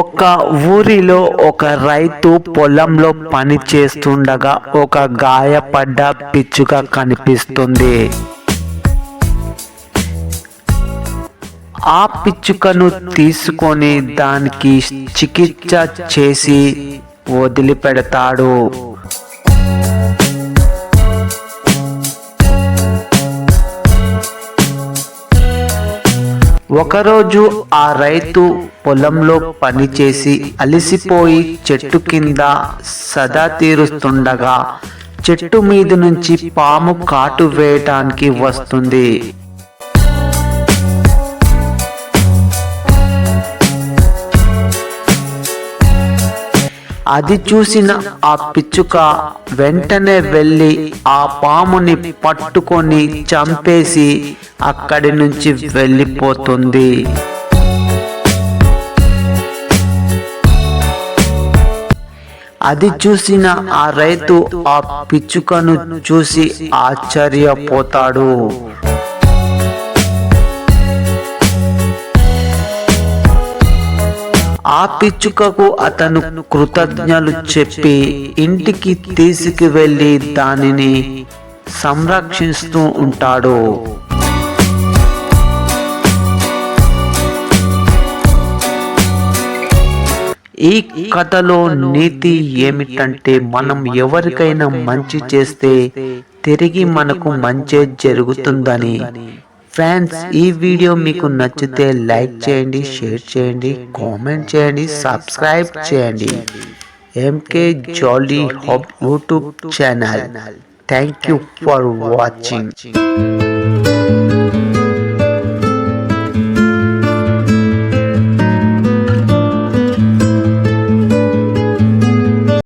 ఒక ఊరిలో ఒక రైతు పొలంలో పని చేస్తుండగా ఒక గాయపడ్డ పిచ్చుక కనిపిస్తుంది. ఆ పిచ్చుకను తీసుకొని దానికి చికిత్స చేసి వదిలిపెడతాడు. ఒకరోజు ఆ రైతు పొలంలో పనిచేసి అలసిపోయి చెట్టు కింద సదా తీరుస్తుండగా చెట్టు మీద నుంచి పాము కాటు వేయటానికి వస్తుంది. అది చూసిన ఆ పిచ్చుక వెంటనే వెళ్ళి ఆ పాముని పట్టుకొని చంపేసి అక్కడి నుంచి వెళ్ళిపోతుంది. అది చూసిన ఆ రైతు ఆ పిచ్చుకను చూసి ఆశ్చర్యపోతాడు. ఆ పిచ్చుకకు అతను కృతజ్ఞలు చెప్పి ఇంటికి తీసుకువెళ్ళి దానిని సంరక్షిస్తూ ఉంటాడు. ఈ కథలో నీతి ఏమిటంటే మనం ఎవరికైనా మంచి చేస్తే తిరిగి మనకు మంచి జరుగుతుందని. ఫ్రెండ్స్ ఈ వీడియో మీకు నచ్చితే లైక్ చేయండి షేర్ చేయండి కామెంట్ చేయండి సబ్స్క్రైబ్ చేయండి. M K jolly hub YouTube channel thank you for watching